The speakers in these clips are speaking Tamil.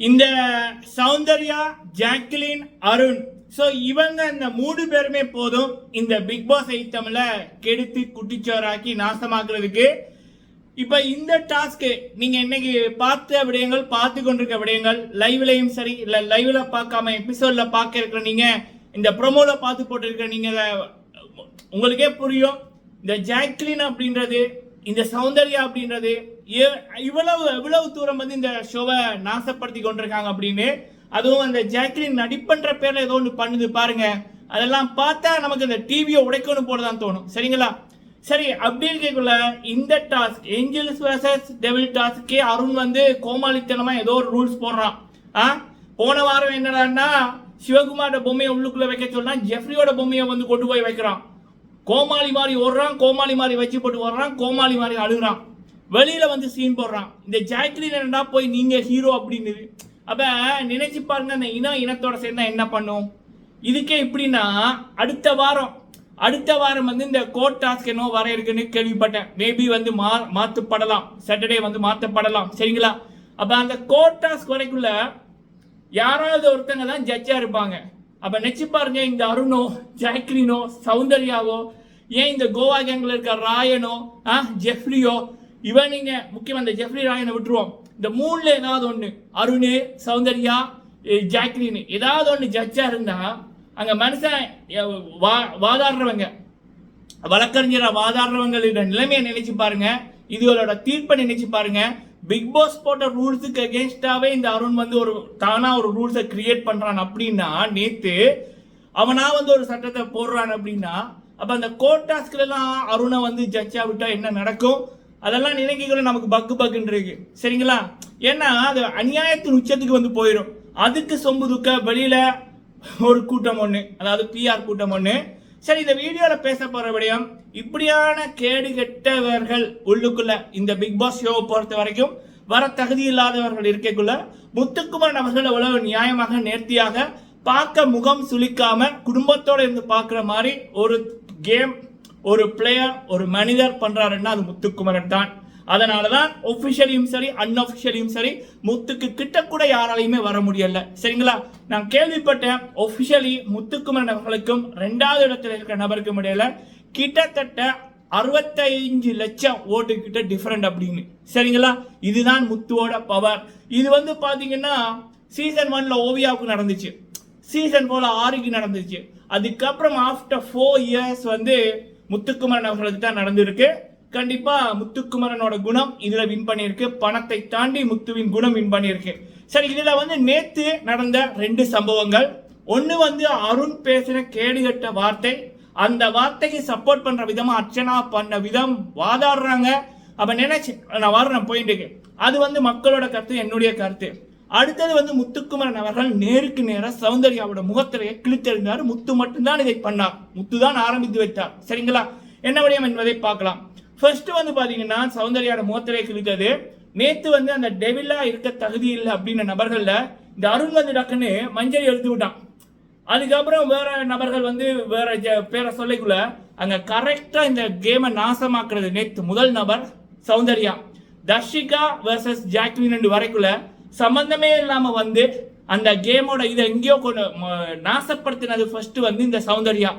இந்த சௌந்தர்யா ஜாக்லின் அருண். ஸோ இவங்க இந்த மூணு பேருமே போதும் இந்த பிக் பாஸ் ஐட்டம்ல கெடுத்து குட்டிச்சோராக்கி நாசமாக்குறதுக்கு. இப்போ இந்த டாஸ்க் நீங்க இன்னைக்கு பார்த்த விடயங்கள் பார்த்து கொண்டிருக்க விடயங்கள் லைவ்லையும் சரி இல்ல லைவ்ல பார்க்காம எபிசோட்ல பார்க்க இருக்கிற நீங்க இந்த ப்ரோமோல பார்த்து போட்டிருக்க நீங்க உங்களுக்கே புரியும். இந்த ஜாக்லின் அப்படின்றது இந்த சௌந்தர்யா அப்படின்றது இவ்வளவு எவ்வளவு தூரம் வந்து இந்த ஷோவை நாசப்படுத்தி கொண்டிருக்காங்க அப்படின்னு அதுவும் அந்த ஜாக்லின் நடிப்புன்ற பேர்ல ஏதோ ஒன்று பண்ணுது பாருங்க. அதெல்லாம் பார்த்தா நமக்கு இந்த டிவியை உடைக்கணும் போலதான் தோணும். சரிங்களா? சரி அப்படி இருக்கக்குள்ள இந்த டாஸ்க் ஏஞ்சல்ஸ் வர்சஸ் டெவில் டாஸ்க்கே அருண் வந்து கோமாளித்தனமா ஏதோ ஒரு ரூல்ஸ் போடுறான். ஆ? போன வாரம் என்னடான்னா சிவகுமாரோட பொம்மையை உள்ளுக்குள்ள வைக்க சொன்னா ஜெஃப்ரியோட பொம்மையை வந்து கொண்டு போய் வைக்கிறான். கோமாளி மாதிரி ஓடுறான் கோமாளி மாதிரி வச்சு போட்டு ஓடுறான் கோமாளி மாதிரி அழுகுறான். வெளியில் வந்து சீன் போடுறான். இந்த ஜாக்லின் என்னடா போய் நீங்கள் ஹீரோ அப்படின்னு. அப்போ நினைச்சு பாருங்க அந்த இனம் இனத்தோட சேர்ந்தா என்ன பண்ணும்? இதுக்கே இப்படின்னா அடுத்த வாரம் அடுத்த வாரம் வந்து இந்த கோர்ட் டாஸ்க் என்னோ வர இருக்குன்னு கேள்விப்பட்டேன். மேபி வந்து மா மாற்றப்படலாம் சாட்டர்டே வந்து மாற்றப்படலாம் சரிங்களா? அப்போ அந்த கோர்ட் டாஸ்க் வரைக்குள்ள யாராவது ஒருத்தங்க தான் ஜட்ஜாக இருப்பாங்க. அப்போ நினச்சி பாருங்க இந்த அருணோ ஜாக்லினோ சௌந்தர்யாவோ ஏன் இந்த கோவா கேங்கில் இருக்க ராயனோ ஆ ஜெஃப்ரியோ இவன் நீங்கள் முக்கியமாக இந்த ஜெஃப்ரி ராயனை விட்டுருவோம். இந்த மூணில் ஏதாவது ஒன்று அருண் சௌந்தர்யா எ, ஜாக்லின் ஏதாவது ஒன்று ஜட்ஜாக இருந்தால் அங்கே மனுஷன் வா- வாதாடுறவங்க வழக்கறிஞராக வாதாடுறவங்களோட நிலைமையை நினைச்சு பாருங்க. இதுகளோட தீர்ப்பை நினைச்சு பாருங்க. பிக் பாஸ் போட்ட ரூல்ஸுக்கு அகேன்ஸ்டாவே இந்த அருண் வந்து ஒரு தானா ஒரு ரூல்ஸை கிரியேட் பண்றான் அப்படின்னா நேத்து அவனா வந்து ஒரு சட்டத்தை போடுறான் அப்படின்னா அப்ப அந்த கோர்ட் டாஸ்க்லாம் அருணை வந்து ஜட்ஜா விட்டா என்ன நடக்கும்? அதெல்லாம் நினைக்கிற நமக்கு பக்கு பக்குன்னு இருக்கு. சரிங்களா? ஏன்னா அது அநியாயத்தின் உச்சத்துக்கு வந்து போயிடும் அதுக்கு சொம்பு துக்க வெளியில ஒரு கூட்டம் ஒன்று அதாவது பிஆர் கூட்டம் ஒன்று சரி இந்த வீடியோவில் பேச போகிற விடயம் இப்படியான கேடு கெட்டவர்கள் உள்ளுக்குள்ள இந்த பிக் பாஸ் ஷோவை பொறுத்த வரைக்கும் வர தகுதி இல்லாதவர்கள் இருக்கக்குள்ள முத்துக்குமரன் அவர்கள் எவ்வளவு நியாயமாக நேர்த்தியாக பார்க்க முகம் சுளிக்காம குடும்பத்தோடு இருந்து பார்க்குற மாதிரி ஒரு கேம் ஒரு பிளேயர் ஒரு மனிதர் பண்ணுறாருன்னா அது முத்துக்குமரன் தான். அதனால தான் ஒஃபிஷியலியும் சரி அன்அஃபிஷியலையும் சரி முத்துக்கு கிட்ட கூட யாராலையுமே வர முடியல. சரிங்களா? நான் கேள்விப்பட்டேன் ஒஃபிஷியலி முத்துக்குமரன் அவர்களுக்கும் ரெண்டாவது இடத்துல இருக்கிற நபருக்கும் இடையில கிட்டத்தட்ட அறுபத்தைஞ்சு லட்சம் ஓட்டு கிட்ட டிஃபரெண்ட் அப்படின்னு. சரிங்களா? இதுதான் முத்துவோட பவர் இது வந்து பார்த்தீங்கன்னா சீசன் ஒன்ல ஓவியாவுக்கு நடந்துச்சு. சீசன் போல ஆறுக்கு நடந்துச்சு. அதுக்கப்புறம் ஆஃப்டர் ஃபோர் இயர்ஸ் வந்து முத்துக்குமரன் அவர்களுக்கு தான் நடந்திருக்கு. கண்டிப்பா முத்துக்குமரனோட குணம் இதுல வின் பண்ணியிருக்கு. பணத்தை தாண்டி முத்துவின் குணம் வின் பண்ணியிருக்கு. சரி இதுல வந்து நேத்து நடந்த ரெண்டு சம்பவங்கள். ஒன்னு வந்து அருண் பேசின கேடுகட்ட வார்த்தை. அந்த வார்த்தைக்கு சப்போர்ட் பண்ற விதமா அர்ச்சனா பண்ண விதம் வாதாடுறாங்க. அப்ப நினைச்சு நான் வர்றேன் போயிட்டு அது வந்து மக்களோட கருத்து என்னுடைய கருத்து. அடுத்தது வந்து முத்துக்குமரன் அவர்கள் நேருக்கு நேராக சௌந்தர்யாவோட முகத்திரையை கிழித்தெறிந்தார். முத்து மட்டும்தான் இதை பண்ணார். முத்து தான் ஆரம்பித்து வைத்தார். சரிங்களா? என்ன விடயம் என்பதை பார்க்கலாம். ஃபர்ஸ்ட் வந்து பார்த்தீங்கன்னா சௌந்தர்யாவோட முகத்திரையை கிழித்தது. நேத்து வந்து அந்த டெவிலா இருக்க தகுதி இல்லை அப்படின்ற நபர்கள்ல இந்த அருண் வந்து டக்குன்னு மஞ்சள் எழுத்து விட்டான். அதுக்கப்புறம் வேற நபர்கள் வந்து வேற ஜ- பேரை சொல்லிக்குள்ள அங்க கரெக்டா இந்த கேமை நாசமாக்குறது நேத்து முதல் நபர் சௌந்தர்யா. தர்ஷிகா வர்சஸ் ஜாக்லின் வரைக்குள்ள சம்பந்தமே இல்லாமல் வந்து அந்த கேமோட இதை எங்கேயோ கொண்டு நாசப்படுத்தினது ஃபர்ஸ்ட் வந்து இந்த சௌந்தர்யா.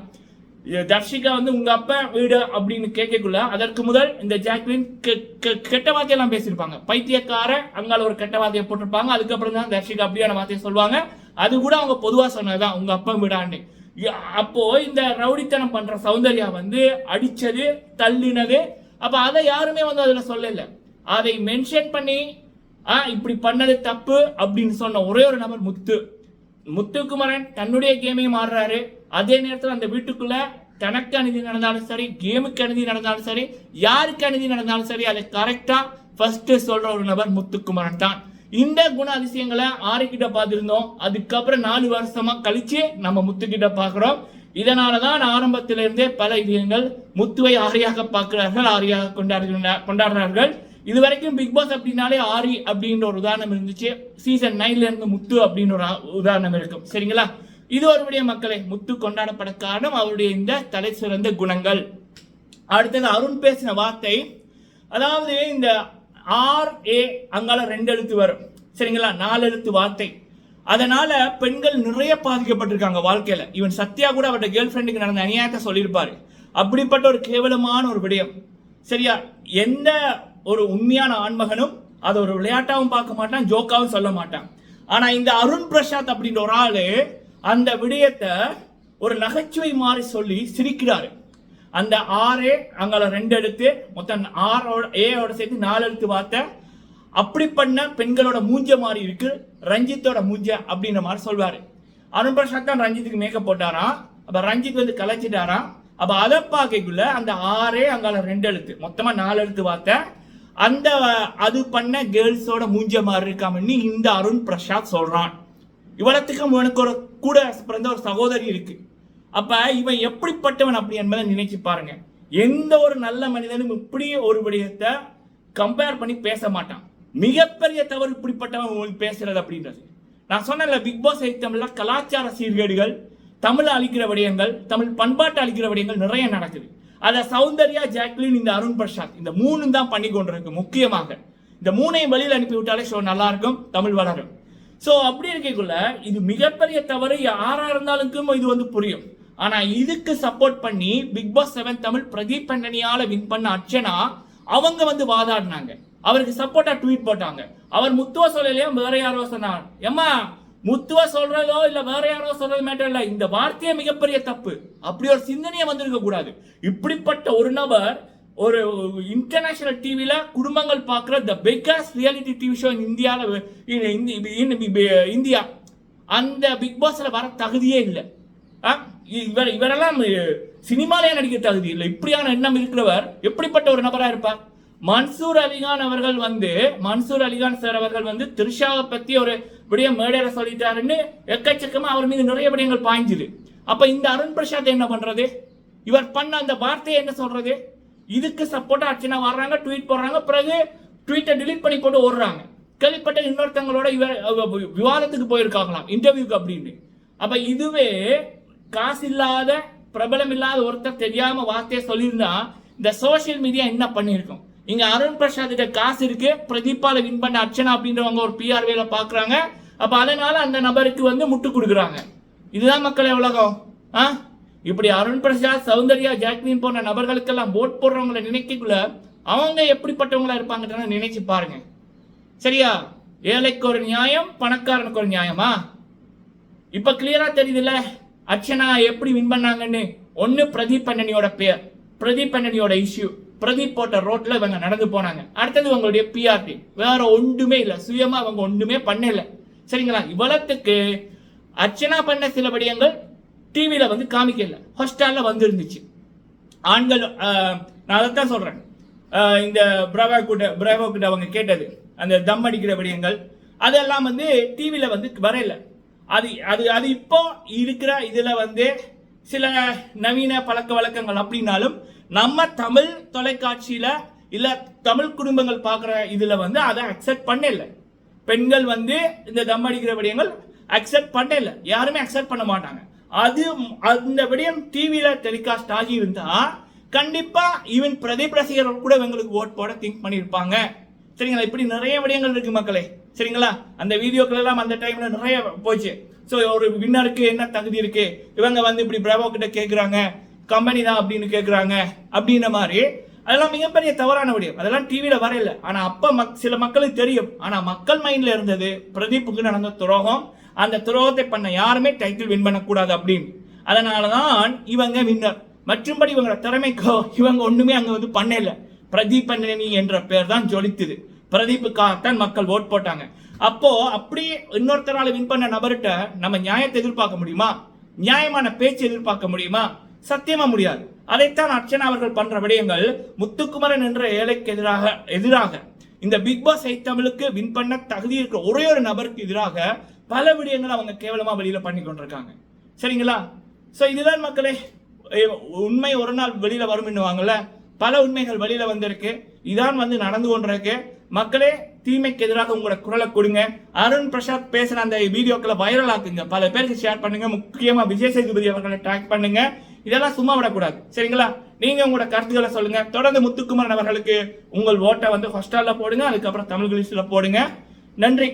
தர்ஷிகா வந்து உங்க அப்பா வீடு அப்படின்னு கேட்கக்குள்ள அதற்கு முதல் இந்த ஜாக்லின் கெ- கெ- கெட்ட வார்த்தையெல்லாம் பேசியிருப்பாங்க. பைத்தியக்கார அங்கால ஒரு கெட்ட வார்த்தையை போட்டிருப்பாங்க. அதுக்கப்புறம் தான் தர்ஷிகா அப்படியான வார்த்தையை சொல்லுவாங்க. அது கூட அவங்க பொதுவாக சொன்னதுதான் உங்க அப்பா வீடான்னு. அப்போ இந்த ரவுடித்தனம் பண்ற சௌந்தர்யா வந்து அடிச்சது தள்ளினது. அப்ப அதை யாருமே வந்து அதுல சொல்லல. அதை மென்ஷன் பண்ணி ஆ இப்படி பண்ணது தப்பு அப்படின்னு சொன்ன ஒரே ஒரு நபர் முத்து. முத்துக்குமரன் தன்னுடைய கேமையும் ஆடுறாரு. அதே நேரத்தில் அந்த வீட்டுக்குள்ள தனக்கு அநீதி நடந்தாலும் சரி கேமுக்கு அநீதி நடந்தாலும் சரி யாருக்கு அநீதி நடந்தாலும் சரி அதை கரெக்டா ஃபர்ஸ்ட் சொல்ற ஒரு நபர் முத்துக்குமரன் தான். இந்த குண அதிசயங்களை ஆறுகிட்ட பார்த்துருந்தோம். அதுக்கப்புறம் நாலு வருஷமா கழிச்சு நம்ம முத்துக்கிட்ட பார்க்குறோம். இதனாலதான் ஆரம்பத்திலிருந்தே பல இதயங்கள் முத்துவை ஆரியாக பார்க்கிறார்கள் ஆரியாக கொண்டாடுகின்ற கொண்டாடுறார்கள். இது வரைக்கும் பிக் பாஸ் அப்படின்னாலே ஆரி அப்படின்ற ஒரு உதாரணம் இருந்துச்சு. சீசன் நைன்ல இருந்து முத்து அப்படின்னு ஒரு உதாரணம் இருக்கும். சரிங்களா? இது ஒருபடிய மக்களை முத்து கொண்டாடப்பட காரணம் அவருடைய இந்த தலை சிறந்த குணங்கள். அடுத்தது அருண் பேசின வார்த்தை அதாவது இந்த ஆர் ஏ அங்கால ரெண்டு எழுத்து வரும். சரிங்களா? நாலெழுத்து வார்த்தை. அதனால பெண்கள் நிறைய பாதிக்கப்பட்டிருக்காங்க வாழ்க்கையில. இவன் சத்யா கூட அவருடைய கேர்ள் ஃப்ரெண்டுக்கு நடந்த அநியாயத்தை சொல்லியிருப்பாரு. அப்படிப்பட்ட ஒரு கேவலமான ஒரு விடயம். சரியா? எந்த ஒரு உண்மையான ஆண்மகனும் அதை ஒரு விளையாட்டாகவும் பார்க்க மாட்டான் ஜோக்காவும் சொல்ல மாட்டான். ஆனா இந்த அருண் பிரசாத் அப்படின்ற ஒரு ஆளு அந்த விடயத்தை ஒரு நகைச்சுவை மாதிரி சொல்லி சிரிக்கிறாரு. அந்த ஆறே அங்கால ரெண்டு எடுத்து மொத்தம் ஆறோட ஏயோட சேர்த்து நாலு எழுத்து வார்த்தை. அப்படி பண்ண பெண்களோட மூஞ்ச மாதிரி இருக்கு ரஞ்சித்தோட மூஞ்ச அப்படின்ற மாதிரி சொல்வாரு. அருண் பிரசாத் தான் ரஞ்சித்துக்கு மேக்கப் போட்டாராம். அப்ப ரஞ்சித் வந்து கலைச்சிட்டாராம். அப்ப அதை பார்க்கக்குள்ள அந்த ஆறே அங்கால ரெண்டு எழுத்து மொத்தமா நாலு எழுத்து வார்த்தை. அந்த அது பண்ண கேர்ள்ஸோட மூஞ்ச மாதிரி இருக்காமன்னு இந்த அருண் பிரசாத் சொல்கிறான் இவ்வளத்துக்கும் இவனுக்கு ஒரு கூட பிறந்த ஒரு சகோதரி இருக்கு. அப்ப இவன் எப்படிப்பட்டவன் அப்படி என்பதை நினைச்சு பாருங்க. எந்த ஒரு நல்ல மனிதனும் இப்படி ஒரு விடயத்தை கம்பேர் பண்ணி பேச மாட்டான். மிகப்பெரிய தவறு இப்படிப்பட்டவன் உங்களுக்கு பேசுறது அப்படின்றது. நான் சொன்னேன்ல பிக் பாஸ் ஐட்டம்ல கலாச்சார சீர்கேடுகள் தமிழ் அழிக்கிற விடயங்கள் தமிழ் பண்பாட்டு அழிக்கிற விடயங்கள் நிறைய நடக்குது. அதை சௌந்தர்யா ஜாக்லின் இந்த அருண் பிரசாத் இந்த மூணு தான் பண்ணி கொண்டிருக்கு முக்கியமாக. இந்த மூணையும் வெளியில் அனுப்பி விட்டாலே ஷோ நல்லா இருக்கும் தமிழ் வளரும். ஸோ அப்படி இருக்கக்குள்ள இது மிகப்பெரிய தவறு யாரா இருந்தாலுக்கும் இது வந்து புரியும். ஆனா இதுக்கு சப்போர்ட் பண்ணி big boss seven Tamil Pradeep பண்ணனியால win பண்ண அர்ச்சனா அவங்க வந்து வாதாடினாங்க. அவருக்கு சப்போர்ட்டா ட்வீட் போட்டாங்க. அவர் முத்துவ சொல்லலையா வேற யாரோ சொன்னார் ஏம்மா முத்துவ சொல்றதோ இல்ல வேற யாரோ சொல்றது மேட்டர் இல்ல. இந்த வார்த்தையே மிகப்பெரிய தப்பு. அப்படி ஒரு சிந்தனையே வந்திருக்க கூடாது. இப்படிப்பட்ட ஒரு நபர் ஒரு இன்டர்நேஷனல் டிவியில குடும்பங்கள் பார்க்குற the biggest reality TV show இந்தியாவில் இந்தியா. அந்த பிக் பாஸ்ல வர தகுதியே இல்லை. ஆ? இவர் இவரெல்லாம் சினிமாலேயே நடிக்க தகுதி இல்லை. இப்படியான எண்ணம் இருக்கிறவர் எப்படிப்பட்ட ஒரு நபராக இருப்பார்? மன்சூர் அலிகான் அவர்கள் வந்து மன்சூர் அலிகான் சார் அவர்கள் வந்து த்ரிஷாவை பத்தி ஒரு விடயம் மேடையில சொல்லிட்டாருன்னு எக்கச்சக்கமா அவர் மீது நிறைய விடயங்கள் பாய்ஞ்சுது. அப்ப இந்த அருண் பிரசாத் என்ன பண்றது? இவர் பண்ண அந்த வார்த்தையை என்ன சொல்றது? இதுக்கு சப்போர்ட்டா அர்ச்சனா வர்றாங்க ட்வீட் போடுறாங்க பிறகு ட்வீட்டை டிலீட் பண்ணி போட்டு ஓடுறாங்க. கேள்விப்பட்ட இன்னொருத்தங்களோட இவர் விவாதத்துக்கு போயிருக்காங்களாம் இன்டர்வியூக்கு அப்படின்னு. அப்ப இதுவே காசு இல்லாத பிரபலம் இல்லாத ஒருத்தர் தெரியாம வார்த்தையை சொல்லியிருந்தா இந்த சோஷியல் மீடியா என்ன பண்ணியிருக்கும்? இங்க அருண் பிரசாத் கிட்ட காசு இருக்கு. பிரதீபால வின் பண்ண அர்ச்சனா அப்படின்றவங்க ஒரு பிஆர் வேல பாக்குறாங்க. அப்ப அதனால அந்த நபருக்கு வந்து முட்டு கொடுக்குறாங்க. இதுதான் மக்களே உலகம். ஆ? இப்படி அருண் பிரசாத் சௌந்தர்யா ஜாக்லின் போன்ற நபர்களுக்கெல்லாம் போட் போடுறவங்களை நினைக்கக்குள்ள அவங்க எப்படிப்பட்டவங்களா இருப்பாங்கன்னு நினைச்சு பாருங்க. சரியா? ஏழைக்கு ஒரு நியாயம் பணக்காரனுக்கு ஒரு நியாயமா? இப்ப கிளியரா தெரியுதுல்ல? அர்ச்சனா எப்படி வின் பண்ணாங்கன்னு? ஒன்னு பிரதீப் அண்ணனியோட பேர் பிரதீப் அண்ணனியோட இஷ்யூ பிரதீப் போட்ட ரோட்ல இவங்க நடந்து போனாங்க. அடுத்தது உங்களுடைய பிஆர்டி வேற ஒன்றுமே இல்லை. சுயமா அவங்க ஒன்றுமே பண்ணல. சரிங்களா? இவ்வளத்துக்கு அர்ச்சனா பண்ண சில விடயங்கள் டிவியில வந்து காமிக்கல. ஹாஸ்டால்ல வந்துருந்துச்சு. ஆண்கள் நான் அதைத்தான் சொல்றேன். ஆஹ், இந்த பிரவா கிட்ட பிரவா கிட்ட அவங்க கேட்டது. அந்த தம் அடிக்கிற விடயங்கள். அதெல்லாம் வந்து டிவியில வந்து வரையில அது அது அது இப்போ இருக்கிற இதில் வந்து சில நவீன பழக்க வழக்கங்கள் அப்படின்னாலும் நம்ம தமிழ் தொலைக்காட்சியில இல்ல தமிழ் குடும்பங்கள் பார்க்குற இதுல வந்து அதை அக்செப்ட் பண்ணல பெண்கள் வந்து இந்த தம் அடிக்கிற விடயங்கள் அக்செப்ட் பண்ணல யாருமே அக்செப்ட் பண்ண மாட்டாங்க. அது அந்த விடயம் டிவியில டெலிகாஸ்ட் ஆகி இருந்தா கண்டிப்பா ஈவன் பிரதீப் ரசிகர்கள் கூட எங்களுக்கு ஓட் போட திங்க் பண்ணியிருப்பாங்க. சரிங்களா? இப்படி நிறைய விடயங்கள் இருக்கு மக்களே. சரிங்களா? அந்த வீடியோக்கள் எல்லாம் அந்த டைம்ல நிறைய போச்சு. ஸோ ஒரு வின்னருக்கு என்ன தகுதி இருக்கு? இவங்க வந்து இப்படி பிரபோ கிட்ட கேட்குறாங்க கம்பெனி தான் அப்படின்னு கேட்குறாங்க அப்படின்ற மாதிரி. அதெல்லாம் மிகப்பெரிய தவறான விடயம் அதெல்லாம் டிவியில் வரையில. ஆனால் அப்போ மக் சில மக்களுக்கு தெரியும். ஆனால் மக்கள் மைண்டில் இருந்தது பிரதீப்புக்கு நடந்த துரோகம். அந்த துரோகத்தை பண்ண யாருமே டைட்டில் வின் பண்ணக்கூடாது அப்படின்னு. அதனாலதான் இவங்க வின்னர் மற்றும்படி இவங்களோட திறமைக்கோ இவங்க ஒன்றுமே அங்கே வந்து பண்ணல. பிரதீப் பண்ணனி என்ற பேர் தான் ஜொலித்தது. பிரதீப்புக்காகத்தான் மக்கள் ஓட் போட்டாங்க. அப்போ அப்படியே இன்னொருத்தரால் வின் பண்ண நபர்கிட்ட நம்ம நியாயத்தை எதிர்பார்க்க முடியுமா? நியாயமான பேச்சு எதிர்பார்க்க முடியுமா? சத்தியமா முடியாது. அதைத்தான் அர்ச்சனா அவர்கள் பண்ற விடயங்கள் முத்துக்குமரன் என்ற ஏழைக்கு எதிராக எதிராக இந்த பிக் பாஸ் ஐ தமிழுக்கு வின் பண்ண தகுதி இருக்கிற ஒரே ஒரு நபருக்கு எதிராக பல விடயங்களை அவங்க கேவலமா வெளியில பண்ணி கொண்டிருக்காங்க. சரிங்களா? ஸோ இதுதான் மக்களே உண்மை ஒரு நாள் வெளியில வரும்னுவாங்கல்ல பல உண்மைகள் வெளியில வந்திருக்கு. இதான் வந்து நடந்து கொண்டிருக்கு. மக்களே தீமைக்கு எதிராக உங்களோட குரலை கொடுங்க. அருண் பிரசாத் பேசுற அந்த வீடியோக்களை வைரல் ஆக்குங்க. பல பேருக்கு ஷேர் பண்ணுங்க. முக்கியமா விஜய் சேதுபதி அவர்களை டேக் பண்ணுங்க. இதெல்லாம் சும்மா விடக்கூடாது. சரிங்களா? நீங்க உங்களோட கருத்துக்களை சொல்லுங்க. தொடர்ந்து முத்துக்குமரன் அவர்களுக்கு உங்கள் ஓட்டை வந்து ஹாஸ்டல்ல போடுங்க அதுக்கப்புறம் தமிழ் கிளிஸ்ல போடுங்க. நன்றி.